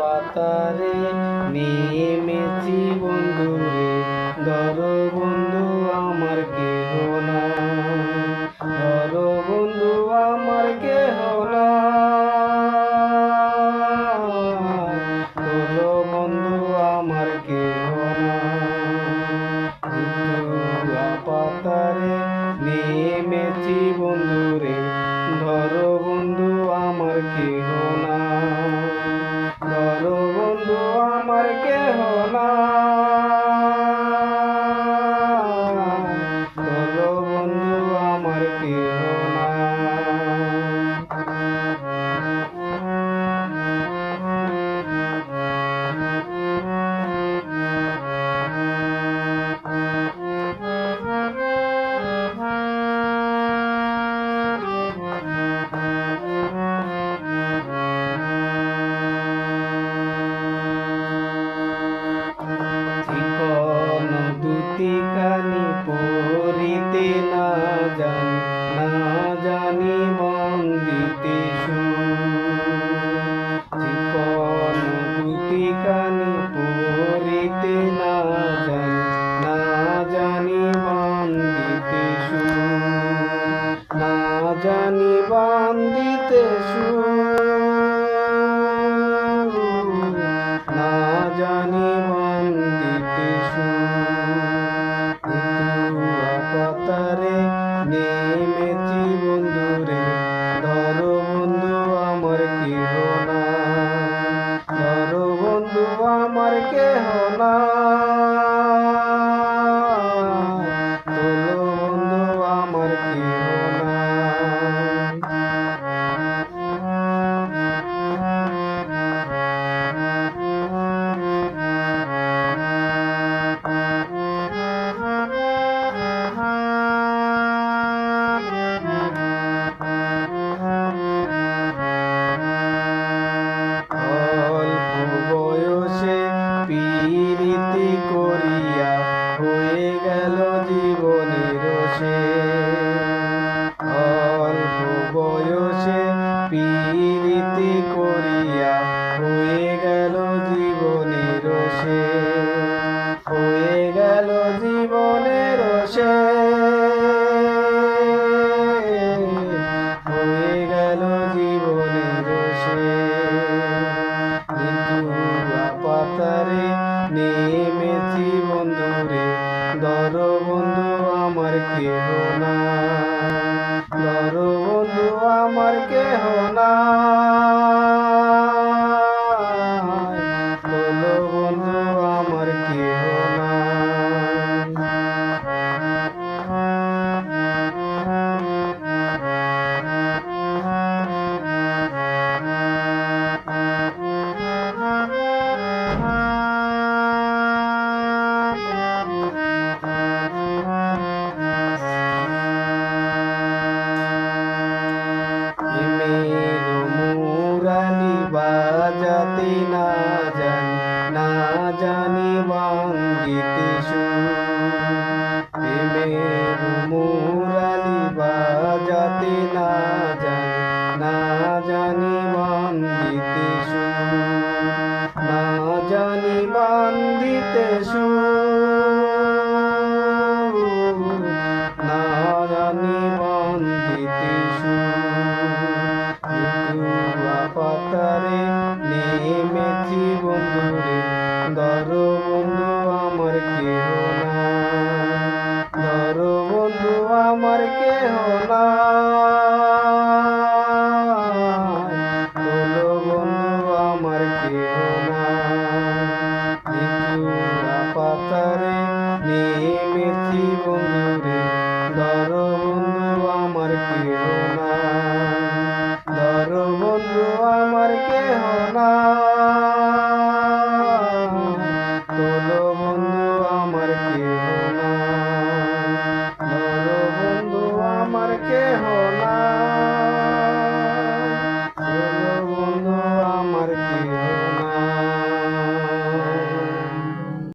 পাতারে নিয়ে জানি বান্দিতে না জানি বান্দিতে সুতারে নেমেছি বন্ধুরে। ধরো বন্ধু, আমার কি না। ধরো বন্ধু, আমার কে হলা বন্ধু আমার কেহ না। ধরো বন্ধু আমার কেহ না। গাইতে না জানি না জানি বাঙ্গিতে প্রেমের মুরালি বাজাতে, না জানি না জানি বান্দিতে না জানি বান্দিতে না জানি বান্দিতে পাতারে জীবন ধরে हो